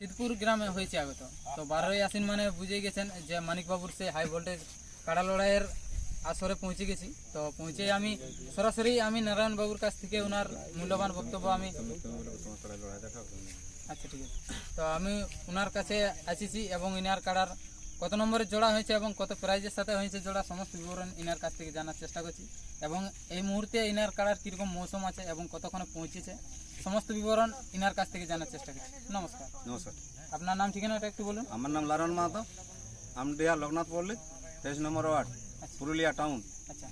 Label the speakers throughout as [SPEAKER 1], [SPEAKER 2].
[SPEAKER 1] সিদ্ধপুর গ্রামে হয়েছে আগত। তো বারোই আসিন মানে বুঝে গেছেন যে মানিকবাবুর সেই হাই ভোল্টেজ কাড়া লড়াইয়ের আসরে পৌঁছে গেছি। তো পৌঁছে আমি সরাসরি আমি নারায়ণ বাবুর কাছ থেকে ওনার মূল্যবান বক্তব্য আমি আচ্ছা ঠিক আছে। তো আমি ওনার কাছে আসিছি এবং ইনার কাড়ার কত নম্বরে জোড়া হয়েছে এবং কত প্রাইজের সাথে হয়েছে জোড়া সমস্ত বিবরণ ইনার কাছ থেকে জানার চেষ্টা করছি। এবং এই মুহূর্তে ইনার কাড়ার কীরকম মৌসুম আছে এবং কতক্ষণে পৌঁছেছে সমস্ত বিবরণ ইনার কাছ থেকে জানার চেষ্টা করছি। নমস্কার।
[SPEAKER 2] নমস্কার।
[SPEAKER 1] আপনার নাম ঠিকানাটা একটু বলুন।
[SPEAKER 2] আমার নাম লারন মাহাতো। আমডিহা লোকনাথ পল্লী তেইশ নম্বর ওয়ার্ড পুরুলিয়া টাউন।
[SPEAKER 1] আচ্ছা।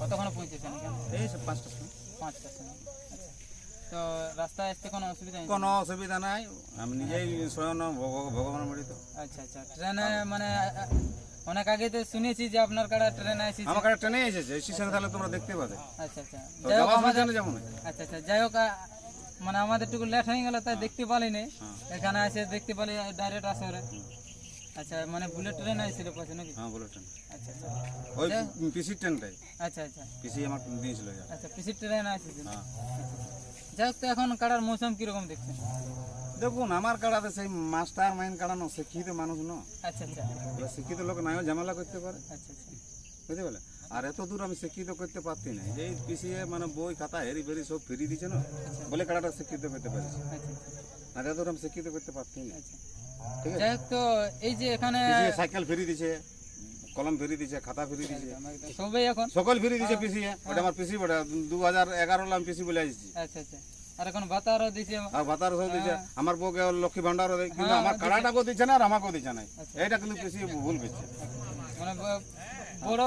[SPEAKER 1] কতক্ষণে পৌঁছেছেন
[SPEAKER 2] এই পাঁচটা সময়।
[SPEAKER 1] পাঁচটার সময়। আচ্ছা তো রাস্তায় আসতে কোনো অসুবিধা নেই?
[SPEAKER 2] কোনো অসুবিধা নাই। আমি নিজেই স্বয়ং মরিত
[SPEAKER 1] আচ্ছা আচ্ছা। ট্রেনে মানে অনেক আগে তো শুনেছি যে আপনার কাড়া ট্রেনে এসেছে।
[SPEAKER 2] আমার কাছে ট্রেনে এসেছে। স্টেশনে তাহলে তোমরা দেখতে পাবে।
[SPEAKER 1] আচ্ছা আচ্ছা। যাই হোক আমাদের আচ্ছা আচ্ছা। যাই হোক মানে আমাদের একটু লেট হয়ে গেল তাই দেখতে পালিনি। এখানে এসে দেখতে পালি ডাইরেক্ট আসরে আচ্ছা মানে বুলেট ট্রেন আসছিল পাশে নাকি?
[SPEAKER 2] হ্যাঁ বলো ট্রেন
[SPEAKER 1] আচ্ছা আচ্ছা।
[SPEAKER 2] ওই পিসি ট্রেনটাই
[SPEAKER 1] আচ্ছা আচ্ছা।
[SPEAKER 2] পিসি আমার দিয়েছিল
[SPEAKER 1] আচ্ছা পিসির ট্রেন আসেছিল
[SPEAKER 2] হ্যাঁ।
[SPEAKER 1] যাই হোক তো এখন কাড়ার মৌসুম কীরকম দেখছেন?
[SPEAKER 2] দেখুন আমার কাড়াতে সেই মাস্টার মাইন্ড কাড়ানো শিক্ষিত মানুষ ন।
[SPEAKER 1] আচ্ছা আচ্ছা।
[SPEAKER 2] শিক্ষিত লোক নাইও ঝামেলা করতে পারে।
[SPEAKER 1] আচ্ছা আচ্ছা।
[SPEAKER 2] বুঝতে পারলে? আর এত দূর আমি শিক্ষিত করতে পারতি না যে পিসিএ মানে বই খাতা হেরি ফেরি সব ফিরি দিচ্ছে না বলে কাড়াটা শিক্ষিত করতে পারিস
[SPEAKER 1] আচ্ছা
[SPEAKER 2] আর এত দূর আমি শিক্ষিত করতে পারতি না
[SPEAKER 1] আচ্ছা।
[SPEAKER 2] ঠিক আছে?
[SPEAKER 1] তো এই যে এখানে
[SPEAKER 2] সাইকেল ফিরি দিছে। কলম ফিরি দিছে খাতা ফিরি দিছে।
[SPEAKER 1] সবাই এখন?
[SPEAKER 2] সকল ফিরি দিছে পিসিএ ওটা আমার পিসি বটে দু হাজার এগারো আমি পিসি বলে আসছি।
[SPEAKER 1] আচ্ছা আচ্ছা। আর এখন ভাতারও দিছে
[SPEAKER 2] আর ভাতার সব দিছে। আমার বউকে লক্ষ্মী ভান্ডারও দেয় কিন্তু আমার কাড়াটাকেও দিচ্ছে না আর আমাকেও দিচ্ছে না। এইটা কিন্তু পিসি ভুল করছে।
[SPEAKER 1] মানে বড়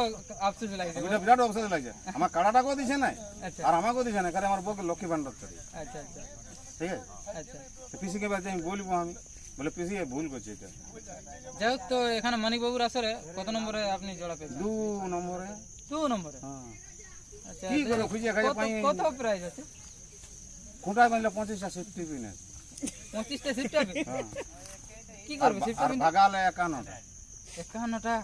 [SPEAKER 1] আফসোস লাগছে।
[SPEAKER 2] এটা বিরাট অবস্থা লাগছে। আমার কাড়াটাকেও দিচ্ছে না
[SPEAKER 1] আচ্ছা।
[SPEAKER 2] আর আমাকেও দিচ্ছে না কারণ আমার বউকে লক্ষ্মী ভান্ডার করে
[SPEAKER 1] আচ্ছা আচ্ছা।
[SPEAKER 2] ঠিক আছে?
[SPEAKER 1] আচ্ছা।
[SPEAKER 2] পিসিকে বাজে আমি বলব আমি। বলে পিসি ভুল করছে এটা।
[SPEAKER 1] যাই হোক তো এখানে মানিকবাবুর আসরে কত নম্বরে আপনি জোড়া পেয়েছেন?
[SPEAKER 2] দু নম্বরে।
[SPEAKER 1] টু নম্বরে?
[SPEAKER 2] হ্যাঁ।
[SPEAKER 1] আচ্ছা
[SPEAKER 2] কি করে খুঁজে খাজে
[SPEAKER 1] কত
[SPEAKER 2] পাই
[SPEAKER 1] কত প্রাইস আছে?
[SPEAKER 2] খুঁটা বানলে পঁচিশটা সেফটি পিন আছে?
[SPEAKER 1] পঁচিশটা সিফট
[SPEAKER 2] হ্যাঁ।
[SPEAKER 1] কি করবে সিফট
[SPEAKER 2] আর ভাগালে একান্নটা।
[SPEAKER 1] একান্নটা?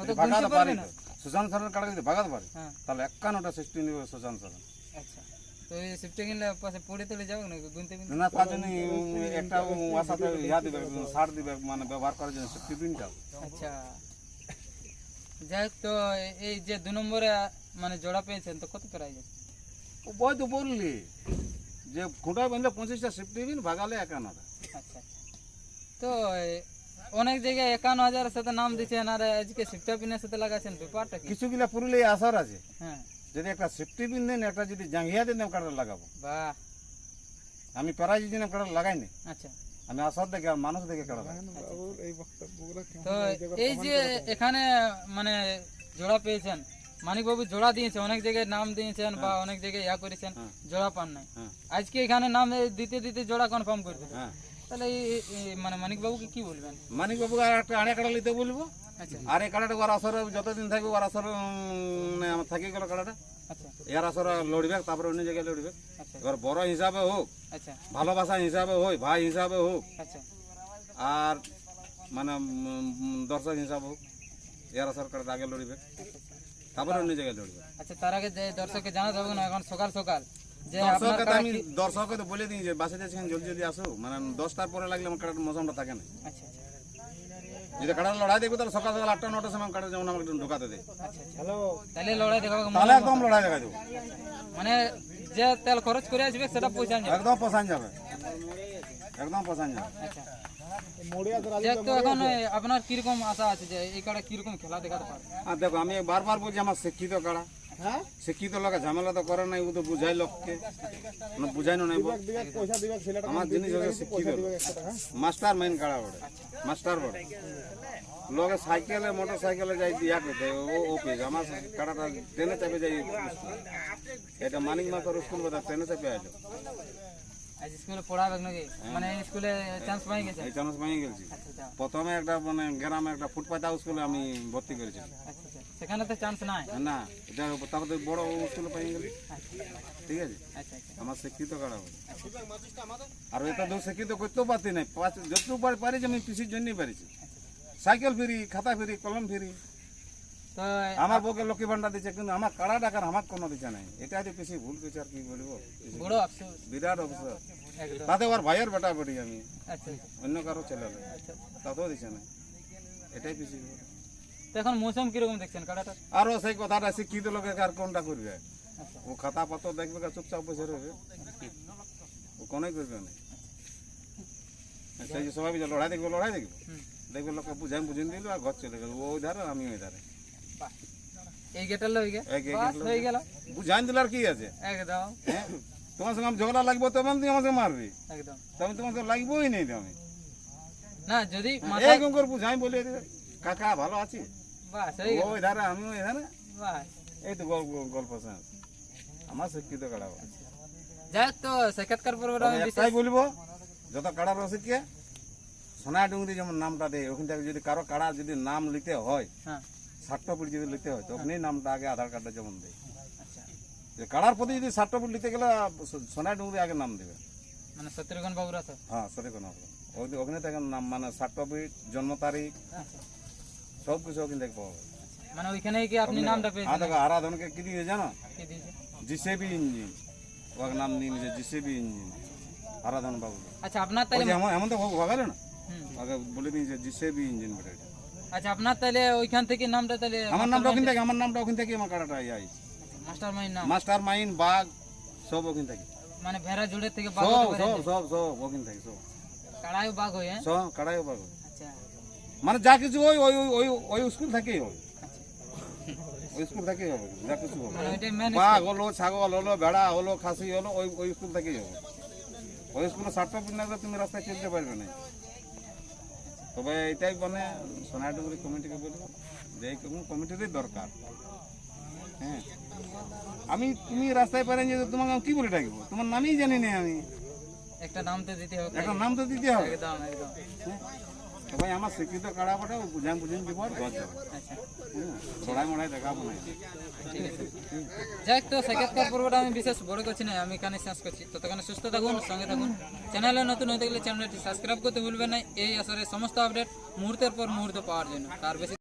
[SPEAKER 1] অত
[SPEAKER 2] ভাগাতে
[SPEAKER 1] গুনতে
[SPEAKER 2] পারি
[SPEAKER 1] পারবে না।
[SPEAKER 2] তো। সুশান্ত সরের কাড়া যদি ভাগাতে পারে
[SPEAKER 1] হ্যাঁ।
[SPEAKER 2] তাহলে একান্নটা সেফটি নিবে সুশান্ত সরেন
[SPEAKER 1] আচ্ছা। তো এই সিফটে কিনলে পাশে পড়ে তুলে যাবে না গুনতে গুনতে
[SPEAKER 2] না তার জন্য একটা ইয়া দিবে সার দিবে মানে ব্যবহার করার জন্য
[SPEAKER 1] আচ্ছা। যাই তো এই যে দু নম্বরে মানে জোড়া পেয়েছেন তো কত প্রাইস আছে
[SPEAKER 2] ওই তো বললি যে খুঁটা বানলে পঁচিশটা সেফটি পিন ভাগালে একান্নটা
[SPEAKER 1] আচ্ছা আচ্ছা। তো অনেক জায়গায় একান্ন হাজারের সাথে নাম দিচ্ছেন আর আজকে সিফটা পিনের সাথে লাগাচ্ছেন ব্যাপারটা
[SPEAKER 2] কিছু গুলা পুরুলিয়া আসার আছে।
[SPEAKER 1] হ্যাঁ।
[SPEAKER 2] যদি একটা সেফটি পিন দেন একটা যদি জাঙ্গিয়া দেন কাটা লাগাবো।
[SPEAKER 1] বাহ।
[SPEAKER 2] আমি প্রায় দিন কাটা লাগাই না
[SPEAKER 1] আচ্ছা।
[SPEAKER 2] আমি আসার দেখে আর মানুষ দেখে কাটা
[SPEAKER 1] তো এই যে এখানে মানে জোড়া পেয়েছেন। মানিকবাবু জোড়া দিয়েছে অনেক জায়গায় নাম দিয়েছেন বা অনেক জায়গায় ইয়া করেছেন জোড়া পান নাই।
[SPEAKER 2] হ্যাঁ।
[SPEAKER 1] আজকে এখানে নাম দিতে দিতে জোড়া কনফার্ম করে দিলেন। তাহলে মানে মানিকবাবুকে কি বলবেন?
[SPEAKER 2] মানিক বাবু আর একটা আড়ে কাটা নিতে বলব?
[SPEAKER 1] আচ্ছা।
[SPEAKER 2] আর এই কাটাটা ওর আসরে যতদিন থাকবে ওর আসরে মানে আমার থাকি গেল কাটাটা
[SPEAKER 1] আচ্ছা।
[SPEAKER 2] এর আসরে লড়বে তারপরে অন্য জায়গায় লড়বে।
[SPEAKER 1] আচ্ছা।
[SPEAKER 2] এবার বড় হিসাবে হোক ভালোবাসা হিসাবে হোক ভাই হিসাবে হোক আর মানে দর্শক হিসাবে হোক এর আসর কাটাটা আগে লড়বে। তারপরে অন্য জায়গায় লড়বে।
[SPEAKER 1] আচ্ছা তার আগে যে দর্শককে জানাতে হবে না এখন সকাল সকাল।
[SPEAKER 2] দর্শককে তো আমি দর্শককে তো বলে দিই যে বাসে যাচ্ছেন জলদি জলদি আসো। মানে দশটার পরে লাগলে আমার কাটার মৌসুমটা থাকে না।
[SPEAKER 1] আচ্ছা আচ্ছা।
[SPEAKER 2] যদি কাটার লড়াই দেখবে তাহলে সকাল সকাল আটটা নটার সময় কাটা যেমন আমাকে ঢোকাতে দেয়
[SPEAKER 1] আচ্ছা হ্যালো। তাহলে লড়াই দেখাবো
[SPEAKER 2] তাহলে একদম লড়াই দেখা দেবো।
[SPEAKER 1] মানে যে তেল খরচ করে আসবে সেটা পয়সা যাবে।
[SPEAKER 2] একদম পছান যাবে। একদম পছান যাবে।
[SPEAKER 1] আচ্ছা। এখন আপনার কীরকম আশা আছে যে এই কাড়া কীরকম খেলা দেখাতে পারবে?
[SPEAKER 2] আর দেখো আমি বারবার বলছি আমার শিক্ষিত কাড়া শিক্ষিত লোক ঝামেলা তো করে নাই ও তো বুঝাই লোককে। মানে বুঝাইনো নাই আমার জিনিস হচ্ছে শিক্ষিত মাস্টার মাইন কাড়া বড়ে মাস্টার বড়ে লোকে সাইকেলে মোটর সাইকেলে যাই ইয়া করতে ও ও পেজ আমার কাড়াটা ট্রেনে চাপে যাই এটা মানিক মাকর স্কুল কথা ট্রেনে চাপে আইলো।
[SPEAKER 1] আজ স্কুলে পড়াবে নাকি? মানে স্কুলে চান্স পাই গেছে?
[SPEAKER 2] চান্স পাই গেছি।
[SPEAKER 1] আচ্ছা আচ্ছা।
[SPEAKER 2] প্রথমে একটা মানে গ্রামে একটা ফুটপাথ স্কুলে আমি ভর্তি করেছিলাম
[SPEAKER 1] আচ্ছা সেখানে তো চান্স নাই?
[SPEAKER 2] না এটা তারপরে বড় স্কুলে পাই গেলি ঠিক আছে?
[SPEAKER 1] আচ্ছা আচ্ছা।
[SPEAKER 2] আমার শিক্ষিত কারা হবে? আর এটা শিক্ষিত করতেও পারতি যতটুকু পারি পারিছি আমি কৃষির জন্যই পারিছি। সাইকেল ফ্রি খাতা ফিরি কলম ফ্রি।
[SPEAKER 1] তো
[SPEAKER 2] আমার বউকে লক্ষ্মী ভান্ডার দিচ্ছে কিন্তু আমার কাড়া টাকার আমার কোনো দিচ্ছে নাই। এটা হয়তো কৃষি ভুল করছে আর কি বলব?
[SPEAKER 1] বড় আফসোস।
[SPEAKER 2] বিরাট অবসর তাতে ওর ভাইয়ের বেটা বেটি আমি।
[SPEAKER 1] আচ্ছা
[SPEAKER 2] অন্য কারও ছেলে
[SPEAKER 1] আচ্ছা
[SPEAKER 2] তাতেও দিছে না এটাই
[SPEAKER 1] তো এখন মৌসুম কীরকম দেখছেন কাড়াটা
[SPEAKER 2] আরও সেই কথাটা শিক্ষিত লোকে আর কোনটা করবে?
[SPEAKER 1] আচ্ছা।
[SPEAKER 2] ও খাতা পত্র দেখবে চুপচাপ বসে রইবে? ও কোনোই করবে না। সেই যে সবাই লড়াই দেখবে লড়াই দেখবে। দেখবে লোককে বুঝাই বুঝিয়ে দিল আর ঘর চলে গেল। ও ওই ধারে আমি ওই ধারে।
[SPEAKER 1] এই গেটার লই গে।
[SPEAKER 2] এক এক
[SPEAKER 1] বাস হয়ে গেল।
[SPEAKER 2] বুঝাই দিল কি আছে?
[SPEAKER 1] একদম।
[SPEAKER 2] হ্যাঁ? তোমার সঙ্গে ঝগড়া লাগবো তবে তুমি আমার মারবি।
[SPEAKER 1] একদম।
[SPEAKER 2] তবে তোমার সঙ্গে লাগবোই নেই তুমি
[SPEAKER 1] না যদি
[SPEAKER 2] এরকম করে বুঝাই বলে কাকা ভালো আছি?
[SPEAKER 1] বাস
[SPEAKER 2] ওই ধারে আমি ওই ধারে
[SPEAKER 1] বাস।
[SPEAKER 2] এই তো গল্প গল্প আমার শিক্ষিত কাড়াবো
[SPEAKER 1] যাই তো সাক্ষাৎকার আমি বিশেষ
[SPEAKER 2] বলব যত কাড়া রসিককে সোনা ডুঙ্গরি যেমন নামটা দেয় ওখান থেকে যদি কারও কাড়া যদি নাম লিখতে হয়
[SPEAKER 1] হ্যাঁ।
[SPEAKER 2] সার্টিফিকেট যদি লিখতে হয় তখনই নামটা আগে আধার কার্ডটা যেমন দেয়।
[SPEAKER 1] আচ্ছা।
[SPEAKER 2] যে কাড়ার প্রতি যদি সার্টিফিকেট লিখতে গেলে সোনা ডুঙ্গরি আগে নাম দেবে।
[SPEAKER 1] মানে শত্রুঘ্ন বাবুর আছে
[SPEAKER 2] হ্যাঁ কোনো ওই ওখানে থেকে নাম মানে সার্টিফিকেট জন্ম তারিখ
[SPEAKER 1] আচ্ছা।
[SPEAKER 2] সব কিছু ওখান থেকে পাওয়া যাবে
[SPEAKER 1] মানে ওইখানে কি আপনি নামটা পেয়েছেন?
[SPEAKER 2] দেখো আরাধনকে কি দিয়ে জানো?
[SPEAKER 1] কি দিয়েছে?
[SPEAKER 2] জিসেবি ইঞ্জিন। ওর নাম নিয়ে নিয়েছে জিসেবি ইঞ্জিন। আরাধন বাবু
[SPEAKER 1] আচ্ছা আপনার তাহলে
[SPEAKER 2] এমন তো ভাগালে না। আগে বলে দিয়েছে জিসেবি ইঞ্জিন বলে এটা
[SPEAKER 1] আচ্ছা আপনার তাহলে ওইখান থেকে নামটা তাহলে
[SPEAKER 2] আমার নামটা ওখান থেকে আমার নামটা ওখান থেকে আমার কাটাটা আই
[SPEAKER 1] মাস্টার মাইন্ড নাম?
[SPEAKER 2] মাস্টার মাইন বাঘ সব ওখান থেকে।
[SPEAKER 1] মানে ভেড়া জুড়ে থেকে বাঘ
[SPEAKER 2] সব সব সব সব ওখান থেকে সব।
[SPEAKER 1] কাড়াই বাঘ হয় হ্যাঁ?
[SPEAKER 2] সব বাঘ
[SPEAKER 1] আচ্ছা।
[SPEAKER 2] মানে যা কিছু ওই ওই ওই ওই স্কুল থেকেই হয়। ওই স্কুল থেকেই হবে যা কিছু হবে।
[SPEAKER 1] মেন
[SPEAKER 2] বাঘ হলো ছাগল হলো ভেড়া হলো খাসি হলো ওই ওই স্কুল থেকেই হবে। ওই স্কুলে সার্টিফিকেট না তুমি রাস্তায় চলতে পারবে না। তবে এটাই মানে সোনাডুগুরি কমিটিকে বলব যে কোনো কমিটিরই দরকার হ্যাঁ আমি তুমি রাস্তায় পারেন যে তোমাকে আমি কি বলে ডাকবো তোমার নামই জানি না আমি।
[SPEAKER 1] একটা নাম তো দিতে হবে।
[SPEAKER 2] একটা নাম তো দিতে হবে।
[SPEAKER 1] একদম একদম?
[SPEAKER 2] তো ভাই আমার দিব আর মড়াই দেখাবো না।
[SPEAKER 1] ঠিক আছে। যাই তো সাক্ষাৎকার পর্বটা আমি বিশেষ বড় করছি না, আমি এখানে শেষ করছি। ততক্ষণে সুস্থ থাকুন, সঙ্গে থাকুন। চ্যানেলে নতুন হতে গেলে চ্যানেলটি সাবস্ক্রাইব করতে ভুলবেন না। এই আসরে সমস্ত আপডেট মুহূর্তের পর মুহূর্ত পাওয়ার জন্য। তার বেশি